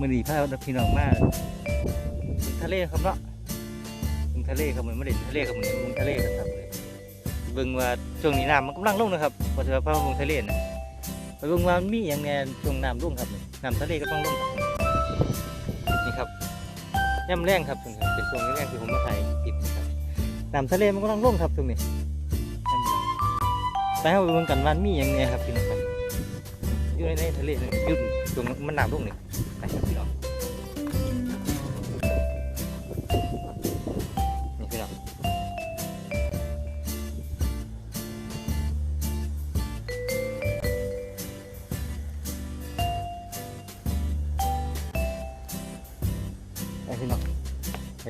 มื่อนี้พาพี่น้องมาทะเลครับเนาะมึงทะเลครับเหมือนไม่ได้ทะเลครับเหมือนมึงทะเลครับครับเบิ่งว่าช่วงนี้น้ำมันกำลังลงนะครับพอจะพามึงทะเลนะไปเบิ่งว่ามีอย่างแน่ช่วงน้ำลงครับน้ำทะเลก็ต้องลงนี่ครับย่ำแรงครับช่วงเป็นช่วงแรงที่ผมมาถ่ายคลิปนะครับน้ำทะเลมันกำลังลงครับช่วงนี้ไปเอาไปเบิ่งกันว่ามีอย่างแน่ครับพี่น้องครับอยู่ในทะเลอยุ่ช่วงมันน้ำลงนี่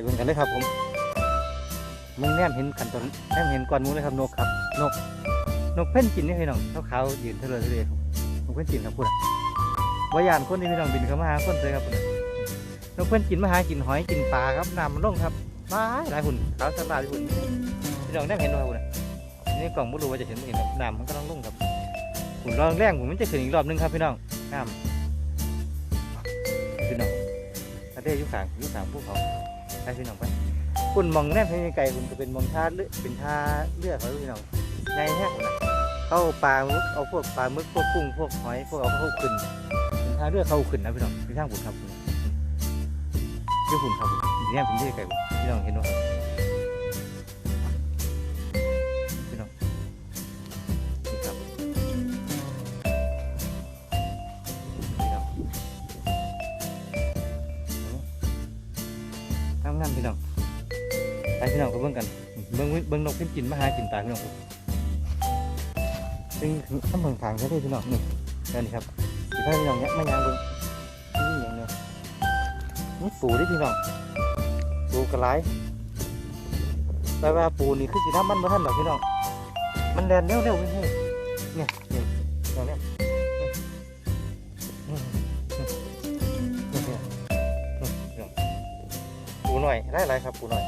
เบิ่งกันเลยครับผมมึงแนมเห็นขันตอนแนมเห็นก่อนมูเลยครับนกครับ นก นกเพ่นกินนี่พี่น้องขาวๆยืนเทเลทะเลครับนกเพ่นกินครับพูดว่ายานคนที่พี่น้องบินเข้ามาหาคนเลยครับนกเพ่นกินมาหากินหอยกินปลาครับน้ำมันลงครับหลายหลายหุ่นขาวสลาดหุ่นพี่น้องได้เห็นว่าหุ่นนี่กล่องไม่รู้ว่าจะเห็นไม่เห็นครับน้ำมันก็ต้องล่งครับหุ่นรองแรงหุ่นมันจะขึ้นอีกรอบนึงครับพี่น้องน้ำพี่น้องทะเลอยุ่ขางยุ่ขางภูเขา ไปพี่น้องไปคุณมองแนบให้ไกลคุณจะเป็นมองท่าเลือเป็นท่าเลือดเขาพี่น้องในแห้งนะเข้าปลามึกเอาพวกปลาหมึกพวกกุ้งพวกหอยพวกเอาเข้าขึ้นเป็นท่าเลือดเข้าขึ้นนะพี่น้องเป็นทางหุ่นครับยี่หุ่นครับเนี่ยเป็นที่ไกลพี่น้องเห็นไหม พี่น้องก็เบิ่งกันเบิ่งเบิ่งนกเพิ่นกินมาหากินตาพี่น้องครับซึ่งข้ามเมืองทางใช่ไหมพี่น้องนี่เดี๋ยวนี้ครับพี่พี่น้องเนี้ยมายางเบิ่งนี่อย่างเนี้ยนี่ปูดิพี่น้องปูกระไรแต่ว่าปูนี่คือสีน้ำมันมาท่านดอพี่น้องมันแดนเร็วเร็วๆเฮ้ยเนี่ยเนี่ยเนี้ยอืมอืมอืมเนี่ยอืมเนี่ยปูหน่อยได้ไรครับปูหน่อย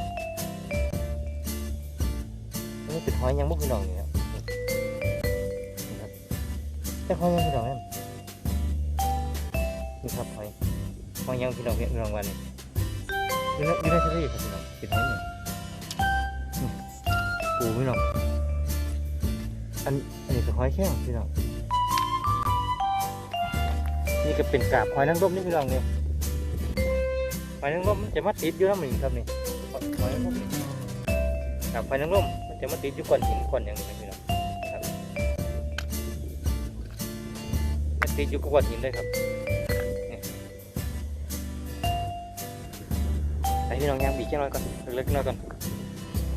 หอยยังมุกพี่น้องนี่ครับนี่ครับแต่หอยยังพี่น้องเนี่ยนี่ครับหอยหอยยังพี่น้องเนี่ยพี่น้องวันนี้อยู่ในอยู่ในทะเลครับพี่น้องเป็นหอยเนี่ยปูพี่น้องอันอันนี้คือหอยแข้งพี่น้องนี่ก็เป็นกาบหอยนางรมนี่พี่น้องเนี่ยหอยนางรมมันจะมาติดอยู่น้ำหนึ่งครับนี่หอยนางรมนี่กาบหอยนางรม มันจะมาติดอยู่ก้อนหินก้อนอย่างนี้พี่น้องครับมันติดอยู่กับก้อนหินเลยครับไปพี่น้องย่างบีแค่น้อยก่อนเล็กๆน้อยก่อน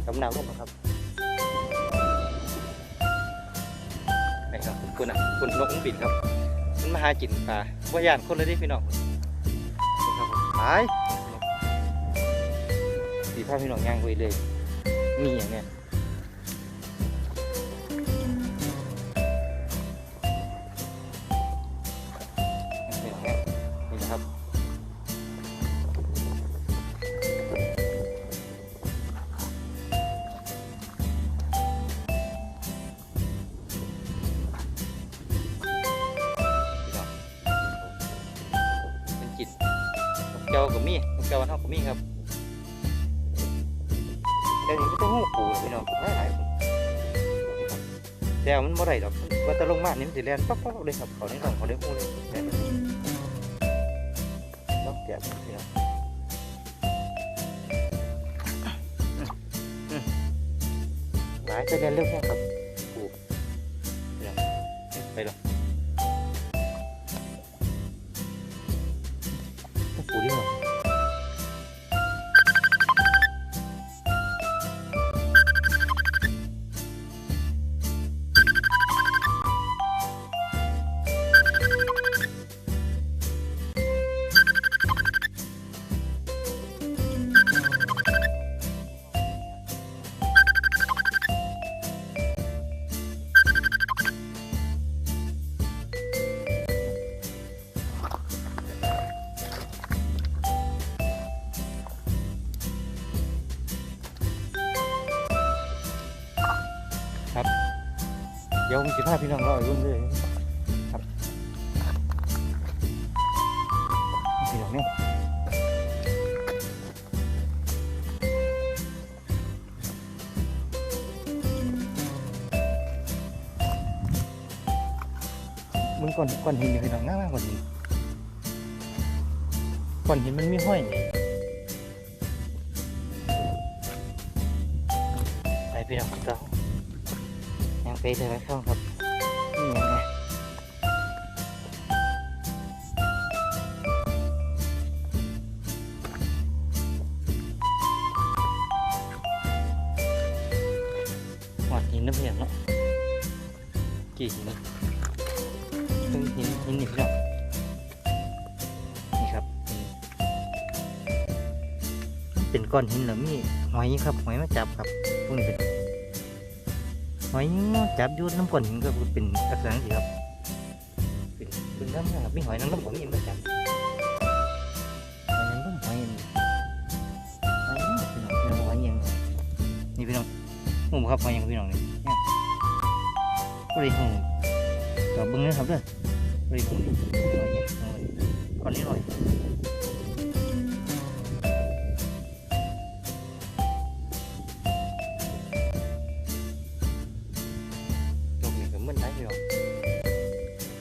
กำน้ำลงก่อนครับนี่ครับคุณอะคุณนกอุ้งบินครับมันมาหากินปลาว่ายานคนเลยเดิพี่น้องครับผมไปสีผ้าพี่น้องย่างไวเลยมีอย่างเนี้ย เจ้ากับมีนกเจ้าวันเท่ากับมีครับเดี๋ยวนี้ก็ต้องหูปูพี่น้องหลายหลายแต่มันบ่ได้ดอกว่าแตะลงมานี่มันสิแลนปั๊บปั๊บเลยครับเขาในหนองเขาได้หูเลยแล่นนกแก่พี่น้องหลายจะเรียนเร็วแค่ครับปูพี่น้องไปหรอ ดี๋ยวผมจะพาพี่น้องราไปเรื่อยๆครับพี่น้องเนี่ยมึงก้อนก้อนหินอยู่พี่น้องง่ายมากก้อนหินก้อนหินมันมีห้อยไปพี่น้องเรายัง ไปเลยเข้าครับนี่ยังไงหอดหินน้ำเพียงเนาะกี่หินซึ่งหินหินนี่พี่น้องนี่ครับหินมันเป็นก้อนหินแล้วมีหอยครับหอยมาจับครับพวกนี้เป็น หอยจับยู่น้ำก้อนก็เป็นลักษณะนี้ครับเป็นเป็นน้ำนะครับมีหอยนางรมของมีมาจับหอยนางรมหอยอันนี้หอยนางรมพี่น้องพี่น้องหอยยังไงนี่พี่น้องหูครับมาอย่างพี่น้องนี่เนี่ยหูจอบบิ้งนะครับเด้อบริหูนี่หอยเนี่ยหน่อยก่อนนี้หน่อย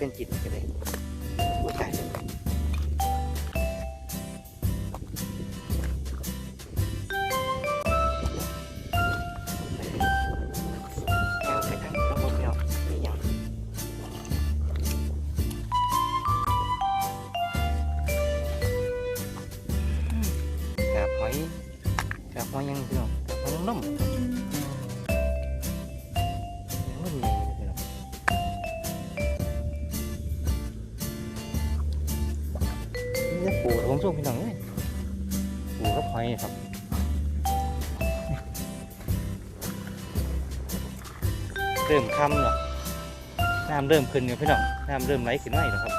เป็นจิตก็ได้หัวใจแก้วไปทั้งระบบพี่น้องนี่ยังกาบหอยกาบหอยยังพี่น้องกาบหอยนางรม ผมส่งพี่น้องเลยปูกับหอยครับเริ่มคำแล้วน้ำเริ่มขึ้นแล้วพี่น้องน้ำเริ่มไหลขึ้นมาอีกแล้วครับ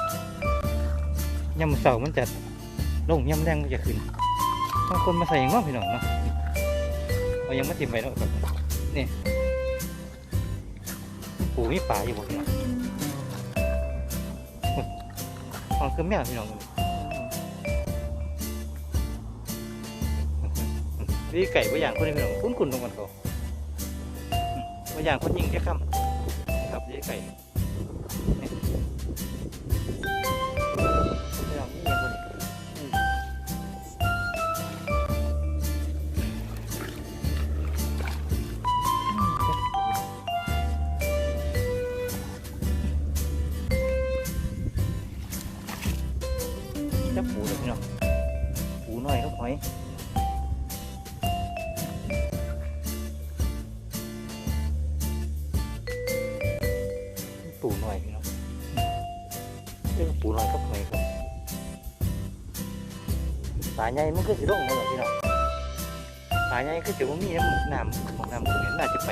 ย่ำเสามันจะลงย่ำแรงมันจะขึ้นบางคนมาใส่ยังง้อพี่น้องเนาะเอายังไม่ติมไปแล้วครับนี่ปูมีป่าอยู่บ่พี่น้องของคือแม่พี่น้อง นี่ไก่บางอย่างคนนี้พี่น้องคุ้นๆตรงกันเขาบางอย่างคนยิงแค่คำครับยี่ไก่ ปู่หน่อยพี่น้องเรื่องปู่หน่อยครับหอยครับปลาใหญ่มันก็สิลงมาหรอพี่น้องปลาใหญ่คือจะว่ามีน้ำน้ำของน้ำตรงนี้น่าจะไป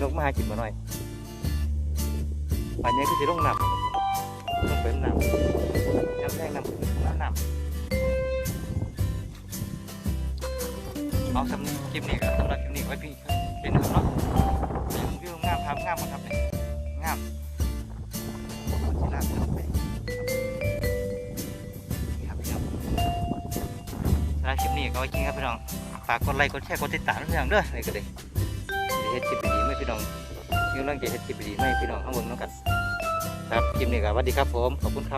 นกมาหากินมาหน่อยปลาใหญ่คือสิลงน้ำลงเป็นน้ำน้ำแรงน้ำน้ำน้ำเอาสำคลิปนี้ครับสำหรับคลิปนี้ไว้พี่เป็นครับเนาะวิวงามครับงามมาก ครับศิลากเข้าไปครับพี่น้องสำหรับคลิปนี้ก็ไว้กินครับพี่น้องฝากกดไลค์กดแชร์กดติดตามทุกอย่างเด้อนี่ก็เลยเดี๋ยวเฮ็ดคลิปดีๆไม่พี่น้องมีกำลังใจเฮ็ดคลิปดีๆไม่พี่น้องข้างบนน้องกันครับคลิปนี้ก็สวัสดีครับผมขอบคุณครับ